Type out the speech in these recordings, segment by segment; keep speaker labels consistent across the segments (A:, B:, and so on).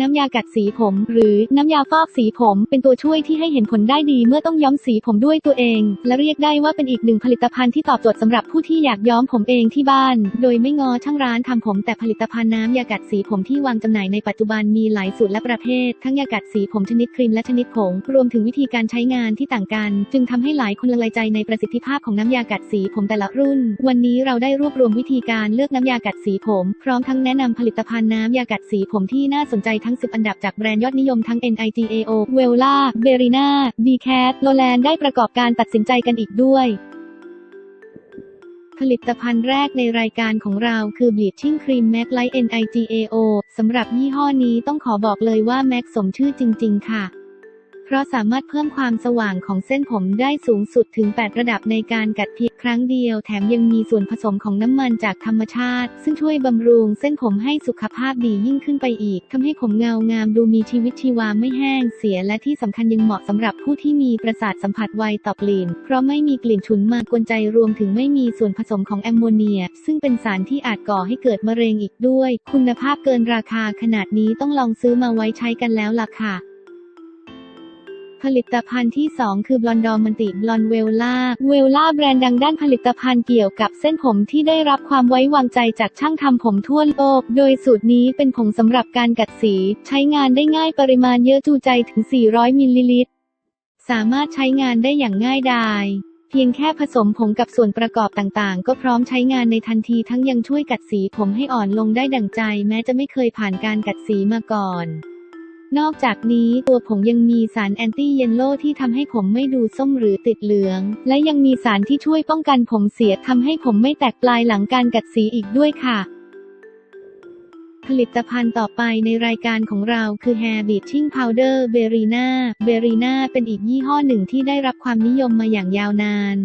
A: น้ำยากัดสีผม หรือน้ำยาฟอกสีผม เป็นตัวช่วยที่ให้เห็นผลได้ดีเมื่อต้องย้อมสีผมด้วยตัวเอง และเรียกได้ว่าเป็นอีกหนึ่งผลิตภัณฑ์ที่ตอบโจทย์สำหรับผู้ที่อยากย้อมผมเองที่บ้าน โดยไม่งอช่างร้านทำผมแต่ผลิตภัณฑ์น้ำยากัดสีผมที่วางจำหน่ายในปัจจุบันมีหลายสูตรและประเภท ทั้งยากัดสีผมชนิดครีมและชนิดผง รวมถึงวิธีการใช้งานที่ต่างกัน จึงทำให้หลายคนละลายใจในประสิทธิภาพของน้ำยากัดสีผมแต่ละรุ่น วันนี้เราได้รวบรวมวิธีการเลือกน้ำยากัดสีผม พร้อมทั้งแนะนำผลิตภัณฑ์น้ำยากัดสีผมที่น่าสนใจทั้ง 10 อันดับจากแบรนด์ยอดนิยมทั้ง NIGAO w e l l a b e r i n a d c a t LoLand ได้ประกอบการตัดสินใจกันอีกด้วย ผลิตภัณฑ์แรกในรายการของเราคือ Bleaching Cream MAC Light NIGAO สำหรับยี่ห้อนี้ต้องขอบอกเลยว่า MAC สมชื่อจริง ๆ ค่ะ เพราะสามารถเพิ่มความสว่างของเส้นผมได้สูงสุดถึง 8 ระดับในการกัดเพียงครั้งเดียว แถมยังมีส่วนผสมของน้ำมันจากธรรมชาติ ซึ่งช่วยบำรุงเส้นผมให้สุขภาพดียิ่งขึ้นไปอีกทำให้ผมเงางามดูมีชีวิตชีวาไม่แห้งเสีย และที่สำคัญยังเหมาะสำหรับผู้ที่มีประสาทสัมผัสไวต่อกลิ่น เพราะไม่มีกลิ่นฉุนมากวนใจรวมถึงไม่มีส่วนผสมของแอมโมเนีย ซึ่งเป็นสารที่อาจก่อให้เกิดมะเร็งอีกด้วย คุณภาพเกินราคาขนาดนี้ต้องลองซื้อมาไว้ใช้กันแล้วล่ะค่ะ ผลิตภัณฑ์ที่ 2 คือบลอนดอมันติบลอนเวลล่า เวลล่าแบรนด์ดังด้านผลิตภัณฑ์เกี่ยวกับเส้นผมที่ได้รับความไว้วางใจจากช่างทำผมทั่วโลก โดยสูตรนี้เป็นผงสำหรับการกัดสี ใช้งานได้ง่ายปริมาณเยอะจูใจถึง 400 มิลลิลิตร สามารถใช้งานได้อย่างง่ายดายเพียงแค่ผสมผงกับส่วนประกอบต่างๆ ก็พร้อมใช้งานในทันทีทั้งยังช่วยกัดสีผมให้อ่อนลงได้ดั่งใจ แม้จะไม่เคยผ่านการกัดสีมาก่อน นอกจากนี้ตัวผงยังมีสารแอนตี้เยลโล่ที่ทำให้ผมไม่ดูส้มหรือติดเหลือง และยังมีสารที่ช่วยป้องกันผมเสียทำให้ผมไม่แตกปลายหลังการกัดสีอีกด้วยค่ะ ผลิตภัณฑ์ต่อไปในรายการของเราคือ Hair Bleaching Powder b e r i n a b e r i n a เป็นอีกยี่ห้อหนึ่งที่ได้รับความนิยมมาอย่างยาวนาน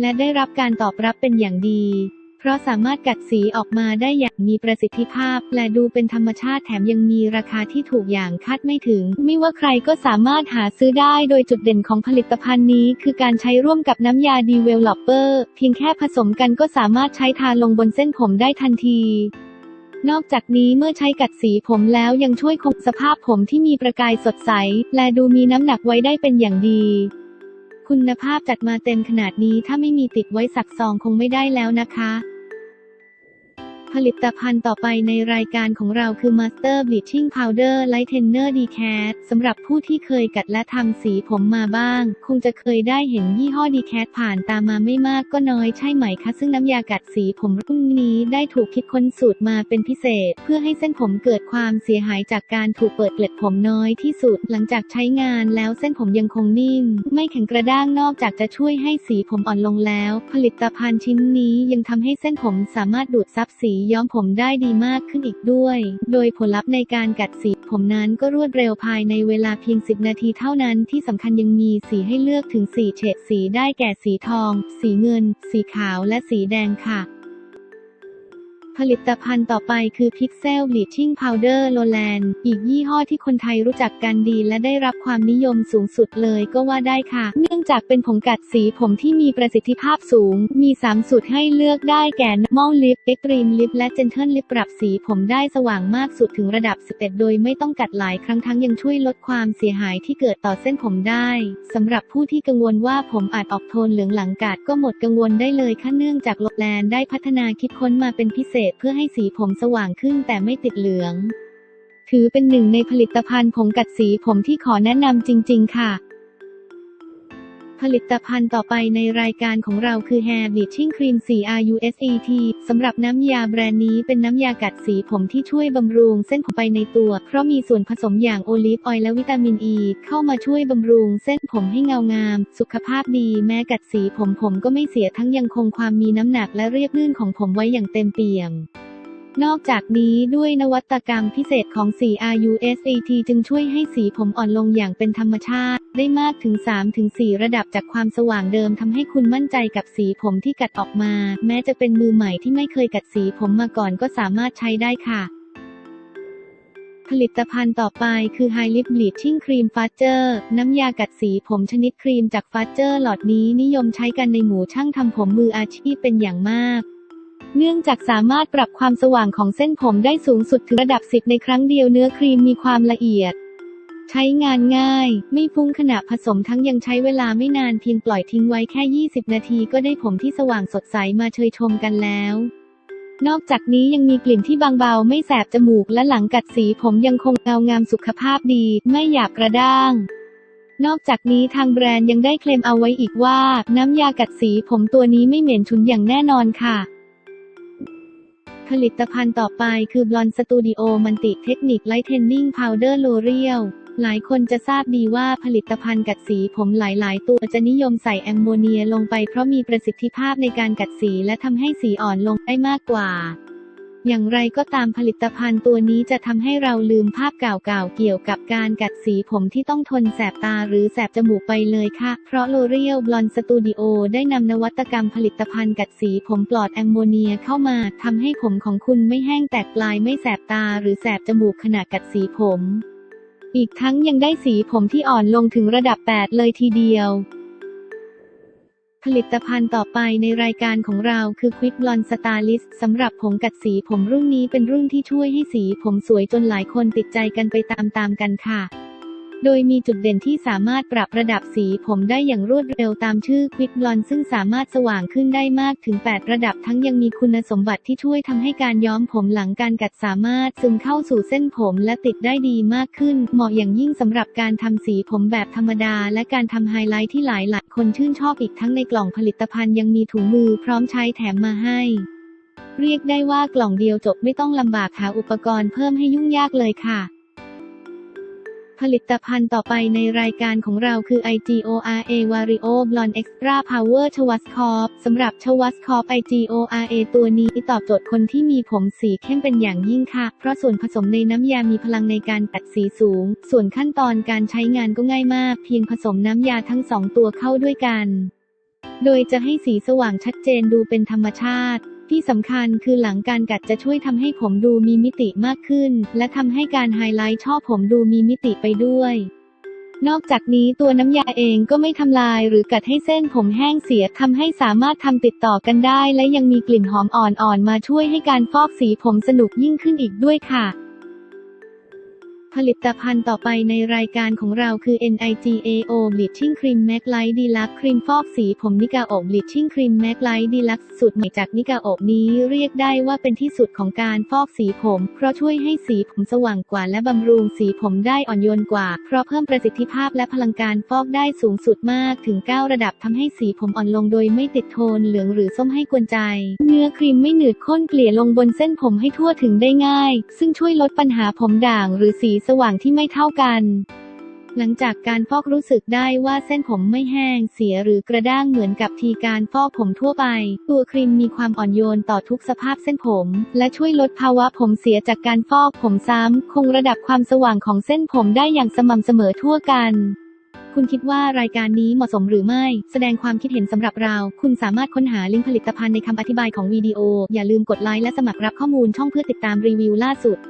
A: และได้รับการตอบรับเป็นอย่างดี ราะสามารถกัดสีออกมาได้อย่างมีประสิทธิภาพ และดูเป็นธรรมชาติแถมยังมีราคาที่ถูกอย่างคาดไม่ถึง ไม่ว่าใครก็สามารถหาซื้อได้โดยจุดเด่นของผลิตภัณฑ์นี้ คือการใช้ร่วมกับน้ำยา Developer เพียงแค่ผสมกันก็สามารถใช้ทาลงบนเส้นผมได้ทันทีนอกจากนี้เมื่อใช้กัดสีผมแล้วยังช่วยคงสภาพผมที่มีประกายสดใส และดูมีน้ำหนักไว้ได้เป็นอย่างดี คุณภาพจัดมาเต็มขนาดนี้ถ้าไม่มีติดไว้สักซองคงไม่ได้แล้วนะคะ ผลิตภัณฑ์ต่อไปในรายการของเราคือ Master Bleaching Powder Lightener Decad สำหรับผู้ที่เคยกัดและทำสีผมมาบ้าง คงจะเคยได้เห็นยี่ห้อ Decad ผ่านตามมาไม่มากก็น้อยใช่ไหมคะ ซึ่งน้ำยากัดสีผมรุ่นนี้ได้ถูกคิดค้นสูตรมาเป็นพิเศษ เพื่อให้เส้นผมเกิดความเสียหายจากการถูกเปิดเกล็ดผมน้อยที่สุด หลังจากใช้งานแล้วเส้นผมยังคงนิ่ม ไม่แข็งกระด้างนอกจากจะช่วยให้สีผมอ่อนลงแล้ว ผลิตภัณฑ์ชิ้นนี้ยังทำให้เส้นผมสามารถดูดซับสีย้อมผมได้ดีมากขึ้นอีกด้วย โดยผลลัพธ์ในการกัดสีผมนั้นก็รวดเร็วภายในเวลาเพียง 10 นาทีเท่านั้นที่สำคัญยังมีสีให้เลือกถึง 4 เฉดสีได้แก่สีทอง สีเงิน สีขาวและสีแดงค่ะ ผลิตภัณฑ์ต่อไปคือ Pixel Bleaching Powder Lowland อีกยี่ห้อที่คนไทยรู้จักกันดีและได้รับความนิยมสูงสุดเลยก็ว่าได้ค่ะ เนื่องจากเป็นผงกัดสีผมที่มีประสิทธิภาพสูง มี 3 สูตรให้เลือกได้แก่ Normal Lip Extreme Lip และ Gentle Lip ปรับสีผมได้สว่างมากสุดถึงระดับ11โดยไม่ต้องกัดหลายครั้งทั้งยังช่วยลดความเสียหายที่เกิดต่อเส้นผมได้สำหรับผู้ที่กังวลว่าผมอาจออกโทนเหลืองหลังกัดก็หมดกังวลได้เลยค่ะเนื่องจากโลแลนด์ได้พัฒนาคิดค้นมาเป็นพิเศษเพื่อให้สีผมสว่างขึ้นแต่ไม่ติดเหลือง ถือเป็นหนึ่งในผลิตภัณฑ์ผงกัดสีผมที่ขอแนะนำจริง ๆ ค่ะ ผลิตภัณฑ์ต่อไปในรายการของเราคือ Hair Bleaching Cream 4 RUSET สำหรับน้ำยาแบรนด์นี้เป็นน้ำยากัดสีผมที่ช่วยบำรุงเส้นผมไปในตัว เพราะมีส่วนผสมอย่างโอลิฟออยล์และวิตามินอ e ีเข้ามาช่วยบำรุงเส้นผมให้เงางาม สุขภาพดีแม้กัดสีผมผมก็ไม่เสียทั้งยังคงความมีน้ำหนักและเรียบลื่นของผมไว้อย่างเต็มเปี่ยม นอกจากนี้ด้วยนวัตกรรมพิเศษของสี RUSET จึงช่วยให้สีผมอ่อนลงอย่างเป็นธรรมชาติ ได้มากถึง 3-4 ระดับจากความสว่างเดิมทำให้คุณมั่นใจกับสีผมที่กัดออกมา แม้จะเป็นมือใหม่ที่ไม่เคยกัดสีผมมาก่อนก็สามารถใช้ได้ค่ะผลิตภัณฑ์ต่อไปคือ High Lip Bleaching Cream f a g e r น้ำยากัดสีผมชนิดครีมจาก f a g e r หลอดนี้นิยมใช้กันในหมู่ช่างทำผมมืออาชีพเป็นอย่างมาก เนื่องจากสามารถปรับความสว่างของเส้นผมได้สูงสุดถึงระดับ 10 ในครั้งเดียวเนื้อครีมมีความละเอียด ใช้งานง่าย ไม่ฟุ้งขณะผสมทั้งยังใช้เวลาไม่นานเพียงปล่อยทิ้งไว้แค่ 20 นาทีก็ได้ผมที่สว่างสดใสมาเชยชมกันแล้ว นอกจากนี้ยังมีกลิ่นที่บางเบาไม่แสบจมูกและหลังกัดสีผมยังคงเงางามสุขภาพดี ไม่หยาบกระด้างนอกจากนี้ทางแบรนด์ยังได้เคลมเอาไว้อีกว่า น้ำยากัดสีผมตัวนี้ไม่เหม็นฉุนอย่างแน่นอนค่ะ ผลิตภัณฑ์ต่อไปคือบลอนสตูดิโอมันติเทคนิคไลท์เทนนิ่งพาวเดอร์โลเรียลหลายคนจะทราบดีว่าผลิตภัณฑ์กัดสีผมหลายๆ ตัวจะนิยมใส่แอมโมเนียลงไปเพราะมีประสิทธิภาพในการกัดสีและทำให้สีอ่อนลงได้มากกว่า อย่างไรก็ตามผลิตภัณฑ์ตัวนี้จะทำให้เราลืมภาพเก่าๆเกี่ยวกับการกัดสีผมที่ต้องทนแสบตาหรือแสบจมูกไปเลยค่ะ เพราะ L'Oreal Blond Studio ได้นำนวัตกรรมผลิตภัณฑ์กัดสีผมปลอดแอมโมเนียเข้ามาทำให้ผมของคุณไม่แห้งแตกปลายไม่แสบตาหรือแสบจมูกขณะกัดสีผม อีกทั้งยังได้สีผมที่อ่อนลงถึงระดับ 8 เลยทีเดียว ผลิตภัณฑ์ต่อไปในรายการของเราคือ Quick Blonde Stylist สำหรับผมกัดสีผมรุ่นนี้เป็นรุ่นที่ช่วยให้สีผมสวยจนหลายคนติดใจกันไปตามๆกันค่ะ โดยมีจุดเด่นที่สามารถปรับระดับสีผมได้อย่างรวดเร็วตามชื่อ Quick Blonde ซึ่งสามารถสว่างขึ้นได้มากถึง 8 ระดับทั้งยังมีคุณสมบัติที่ช่วยทำให้การย้อมผมหลังการกัดสามารถซึมเข้าสู่เส้นผมและติดได้ดีมากขึ้น เหมาะอย่างยิ่งสำหรับการทำสีผมแบบธรรมดา และการทำไฮไลท์ที่หลายหลายคนชื่นชอบอีกทั้งในกล่องผลิตภัณฑ์ยังมีถุงมือพร้อมใช้แถมมาให้เรียกได้ว่ากล่องเดียวจบไม่ต้องลำบากหาอุปกรณ์เพิ่มให้ยุ่งยากเลยค่ะ ผลิตภัณฑ์ต่อไปในรายการของเราคือ IGORA Vario Blonde Extra Power c h w a s c o r p สำหรับ c h w a s c o r p IGORA ตัวนี้ตอบโจทย์คนที่มีผมสีเข้มเป็นอย่างยิ่งค่ะ เพราะส่วนผสมในน้ำยามีพลังในการตัดสีสูง ส่วนขั้นตอนการใช้งานก็ง่ายมาก เพียงผสมน้ำยาทั้งสองตัวเข้าด้วยกัน โดยจะให้สีสว่างชัดเจนดูเป็นธรรมชาติ ที่สำคัญคือหลังการกัดจะช่วยทำให้ผมดูมีมิติมากขึ้น และทำให้การไฮไลท์ช่อผมดูมีมิติไปด้วยนอกจากนี้ตัวน้ำยาเองก็ไม่ทำลายหรือกัดให้เส้นผมแห้งเสียทำให้สามารถทำติดต่อกันได้ และยังมีกลิ่นหอมอ่อนๆมาช่วยให้การฟอกสีผมสนุกยิ่งขึ้นอีกด้วยค่ะ ผลิตภัณฑ์ต่อไปในรายการของเราคือ NIGAO Bleaching Cream Mac Light Deluxe ครีมฟอกสีผมนิกาโอบ Bleaching Cream Mac Light Deluxe สูตรใหม่จากนิกาโอบนี้เรียกได้ว่าเป็นที่สุดของการฟอกสีผม เพราะช่วยให้สีผมสว่างกว่าและบำรุงสีผมได้อ่อนโยนกว่า เพราะเพิ่มประสิทธิภาพและพลังการฟอกได้สูงสุดมากถึง 9 ระดับทำให้สีผมอ่อนลงโดยไม่ติดโทนเหลืองหรือส้มให้กวนใจ เนื้อครีมไม่หนืดข้นเกลี่ยลงบนเส้นผมให้ทั่วถึงได้ง่าย ซึ่งช่วยลดปัญหาผมด่างหรือสีสว่างที่ไม่เท่ากัน หลังจากการฟอกรู้สึกได้ว่าเส้นผมไม่แห้งเสียหรือกระด้างเหมือนกับทีการฟอกผมทั่วไป ตัวครีมมีความอ่อนโยนต่อทุกสภาพเส้นผม และช่วยลดภาวะผมเสียจากการฟอกผมซ้ำ คงระดับความสว่างของเส้นผมได้อย่างสม่ำเสมอทั่วกันคุณคิดว่ารายการนี้เหมาะสมหรือไม่ แสดงความคิดเห็นสำหรับเรา คุณสามารถค้นหาลิงก์ผลิตภัณฑ์ในคำอธิบายของวิดีโอ อย่าลืมกดไลค์และสมัครรับข้อมูลช่องเพื่อติดตามรีวิวล่าสุด